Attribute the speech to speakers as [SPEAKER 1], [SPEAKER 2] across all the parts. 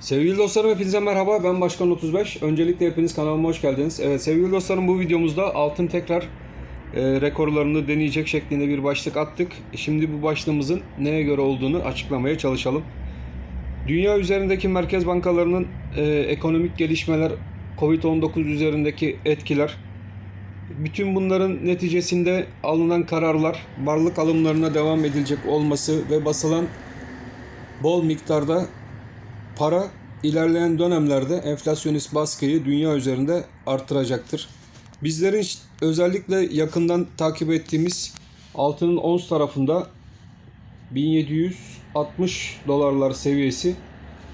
[SPEAKER 1] Sevgili dostlarım hepinize merhaba. Ben Başkan 35. Öncelikle hepiniz kanalıma hoş geldiniz. Evet sevgili dostlarım bu videomuzda altın tekrar e, rekorlarını deneyecek şeklinde bir başlık attık. Şimdi bu başlığımızın neye göre olduğunu açıklamaya çalışalım. Dünya üzerindeki merkez bankalarının e, ekonomik gelişmeler, Covid-19 üzerindeki etkiler, bütün bunların neticesinde alınan kararlar, varlık alımlarına devam edilecek olması ve basılan bol miktarda para ilerleyen dönemlerde enflasyonist baskıyı dünya üzerinde arttıracaktır. Bizlerin özellikle yakından takip ettiğimiz altının ons tarafında 1760 dolarlar seviyesi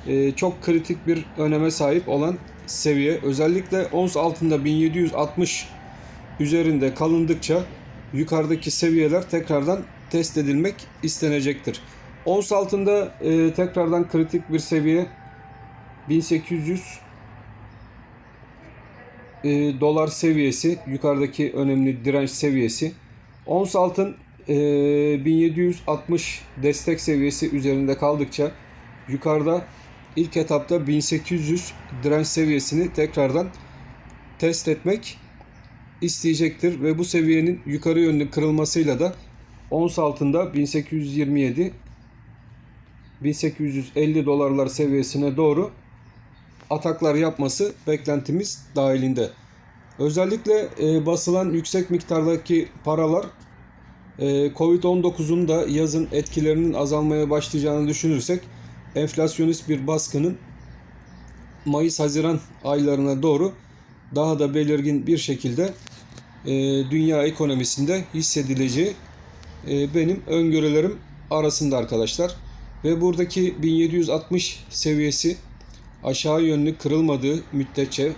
[SPEAKER 1] e, çok kritik bir öneme sahip olan seviye. Özellikle ons altında 1760 üzerinde kalındıkça yukarıdaki seviyeler tekrardan test edilmek istenecektir. Ons altında e, tekrardan kritik bir seviye 1800 e, dolar seviyesi yukarıdaki önemli direnç seviyesi. Ons altın e, 1760 destek seviyesi üzerinde kaldıkça yukarıda ilk etapta 1800 direnç seviyesini tekrardan test etmek isteyecektir ve bu seviyenin yukarı yönlü kırılmasıyla da ons altında 1827 1850 dolarlar seviyesine doğru ataklar yapması beklentimiz dahilinde. Özellikle e, basılan yüksek miktardaki paralar e, Covid-19'un da yazın etkilerinin azalmaya başlayacağını düşünürsek enflasyonist bir baskının Mayıs-Haziran aylarına doğru daha da belirgin bir şekilde e, dünya ekonomisinde hissedileceği e, benim öngörülerim arasında arkadaşlar. Ve buradaki 1760 seviyesi aşağı yönlü kırılmadığı müddetçe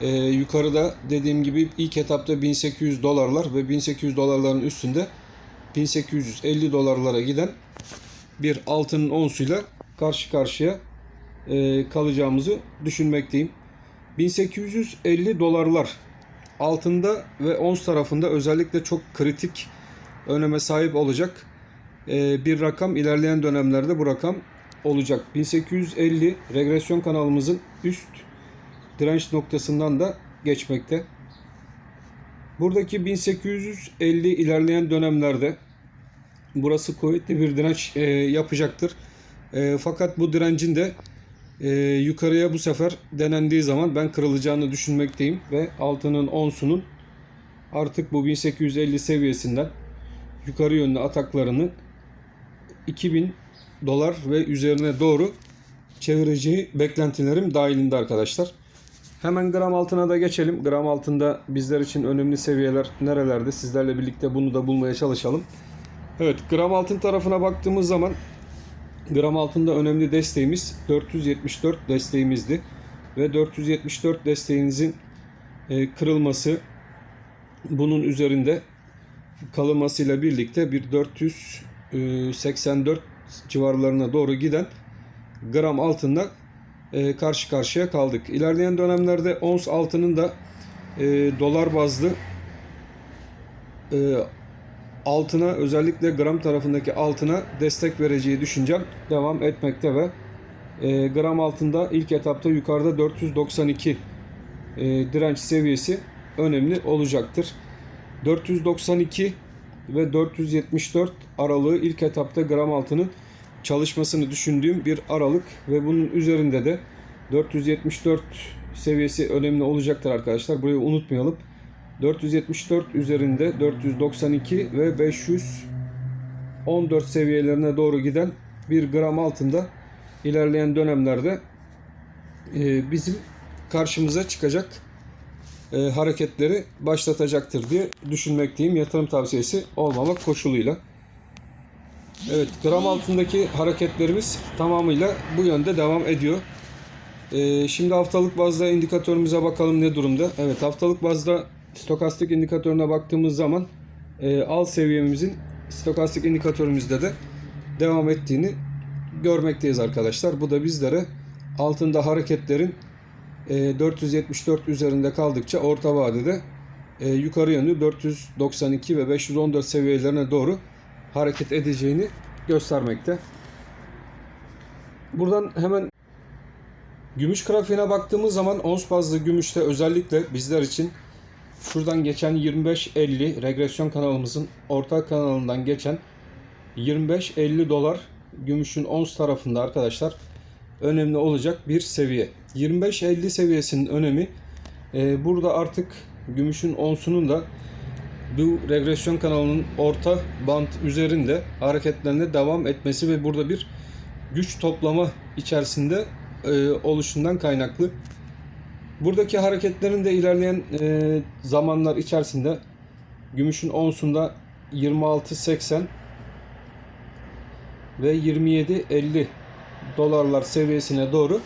[SPEAKER 1] e, yukarıda dediğim gibi ilk etapta 1800 dolarlar ve 1800 dolarların üstünde 1850 dolarlara giden bir altının onsuyla karşı karşıya e, kalacağımızı düşünmekteyim. 1850 dolarlar altında ve ons tarafında özellikle çok kritik öneme sahip olacak bir rakam ilerleyen dönemlerde bu rakam olacak. 1850 regresyon kanalımızın üst direnç noktasından da geçmekte. Buradaki 1850 ilerleyen dönemlerde burası kuvvetli bir direnç e, yapacaktır. E, fakat bu direncin de e, yukarıya bu sefer denendiği zaman ben kırılacağını düşünmekteyim ve altının onsunun artık bu 1850 seviyesinden yukarı yönlü ataklarını 2000 dolar ve üzerine doğru çevireceği beklentilerim dahilinde arkadaşlar. Hemen gram altına da geçelim. Gram altında bizler için önemli seviyeler nerelerde? Sizlerle birlikte bunu da bulmaya çalışalım. Evet, gram altın tarafına baktığımız zaman gram altında önemli desteğimiz 474 desteğimizdi. Ve 474 desteğinizin e, kırılması bunun üzerinde kalınmasıyla birlikte bir 484 civarlarına doğru giden gram altında e, karşı karşıya kaldık. İlerleyen dönemlerde ons altının da e, dolar bazlı e, altına özellikle gram tarafındaki altına destek vereceği düşüncem devam etmekte ve e, gram altında ilk etapta yukarıda 492 e, direnç seviyesi önemli olacaktır. 492 ve 474 aralığı ilk etapta gram altının çalışmasını düşündüğüm bir aralık ve bunun üzerinde de 474 seviyesi önemli olacaktır arkadaşlar. Burayı unutmayalım. 474 üzerinde 492 ve 514 seviyelerine doğru giden bir gram altında ilerleyen dönemlerde e, bizim karşımıza çıkacak e, hareketleri başlatacaktır diye düşünmekteyim. Yatırım tavsiyesi olmamak koşuluyla. Evet, gram altındaki hareketlerimiz tamamıyla bu yönde devam ediyor. E, şimdi haftalık bazda indikatörümüze bakalım ne durumda. Evet, haftalık bazda stokastik indikatörüne baktığımız zaman e, al seviyemizin stokastik indikatörümüzde de devam ettiğini görmekteyiz arkadaşlar. Bu da bizlere altında hareketlerin 474 üzerinde kaldıkça orta vadede e, yukarı yönlü 492 ve 514 seviyelerine doğru hareket edeceğini göstermekte. Buradan hemen Gümüş grafiğine baktığımız zaman ons bazlı gümüşte özellikle bizler için şuradan geçen 25-50 regresyon kanalımızın ortak kanalından geçen 25-50 dolar gümüşün ons tarafında arkadaşlar önemli olacak bir seviye. 25-50 seviyesinin önemi e, burada artık gümüşün onsunun da bu regresyon kanalının orta bant üzerinde hareketlerine devam etmesi ve burada bir güç toplama içerisinde e, oluşundan kaynaklı. Buradaki hareketlerin de ilerleyen e, zamanlar içerisinde gümüşün onsunda 26.80 ve 27.50 dolarlar seviyesine doğru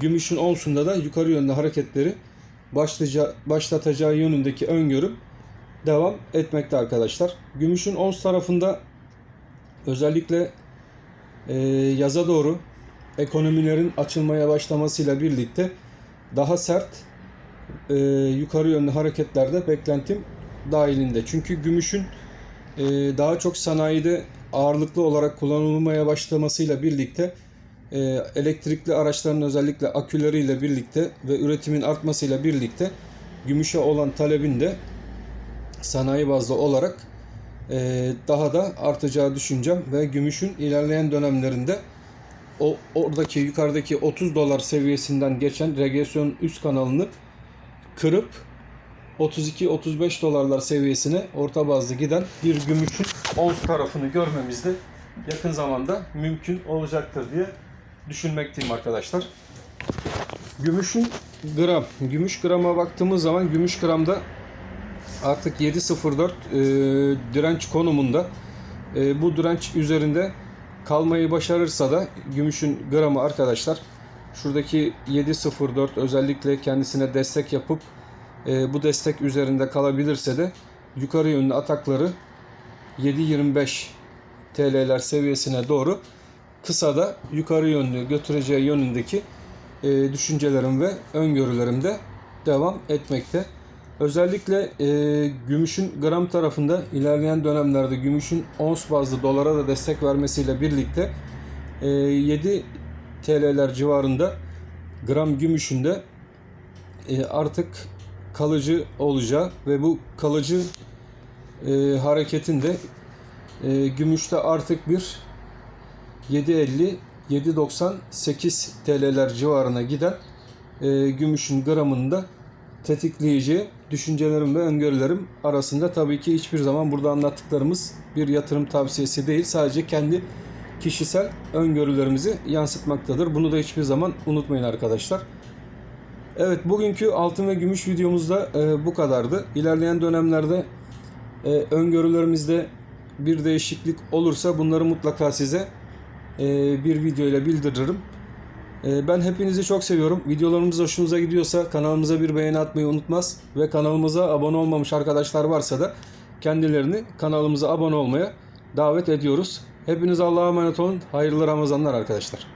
[SPEAKER 1] gümüşün onsunda da yukarı yönlü hareketleri başlayacağı, başlatacağı yönündeki öngörüm devam etmekte arkadaşlar. Gümüşün ons tarafında özellikle e, yaza doğru ekonomilerin açılmaya başlamasıyla birlikte daha sert e, yukarı yönlü hareketlerde beklentim dahilinde. Çünkü gümüşün e, daha çok sanayide ağırlıklı olarak kullanılmaya başlamasıyla birlikte elektrikli araçların özellikle aküleriyle birlikte ve üretimin artmasıyla birlikte gümüşe olan talebin de sanayi bazlı olarak e, daha da artacağı düşüncem ve gümüşün ilerleyen dönemlerinde o oradaki yukarıdaki 30 dolar seviyesinden geçen regresyon üst kanalını kırıp 32-35 dolarlar seviyesine orta bazlı giden bir gümüşün ons tarafını görmemiz de yakın zamanda mümkün olacaktır diye düşünmekteyim arkadaşlar. Gümüşün gram, gümüş grama baktığımız zaman gümüş gramda artık 7.04 e, direnç konumunda. E, bu direnç üzerinde kalmayı başarırsa da gümüşün gramı arkadaşlar şuradaki 7.04 özellikle kendisine destek yapıp e, bu destek üzerinde kalabilirse de yukarı yönlü atakları 7.25 TL'ler seviyesine doğru kısa da yukarı yönlü götüreceği yönündeki e, düşüncelerim ve öngörülerim de devam etmekte. Özellikle e, gümüşün gram tarafında ilerleyen dönemlerde gümüşün ons bazlı dolara da destek vermesiyle birlikte e, 7 TL'ler civarında gram gümüşün de e, artık kalıcı olacağı ve bu kalıcı e, hareketin de e, gümüşte artık bir 7.50 7.98 TL'ler civarına giden e, gümüşün gramında tetikleyici düşüncelerim ve öngörülerim arasında tabii ki hiçbir zaman burada anlattıklarımız bir yatırım tavsiyesi değil. Sadece kendi kişisel öngörülerimizi yansıtmaktadır. Bunu da hiçbir zaman unutmayın arkadaşlar. Evet bugünkü altın ve gümüş videomuzda e, bu kadardı. İlerleyen dönemlerde e, öngörülerimizde bir değişiklik olursa bunları mutlaka size bir video ile bildiririm. E, ben hepinizi çok seviyorum. Videolarımız hoşunuza gidiyorsa kanalımıza bir beğeni atmayı unutmaz. Ve kanalımıza abone olmamış arkadaşlar varsa da kendilerini kanalımıza abone olmaya davet ediyoruz. Hepiniz Allah'a emanet olun. Hayırlı Ramazanlar arkadaşlar.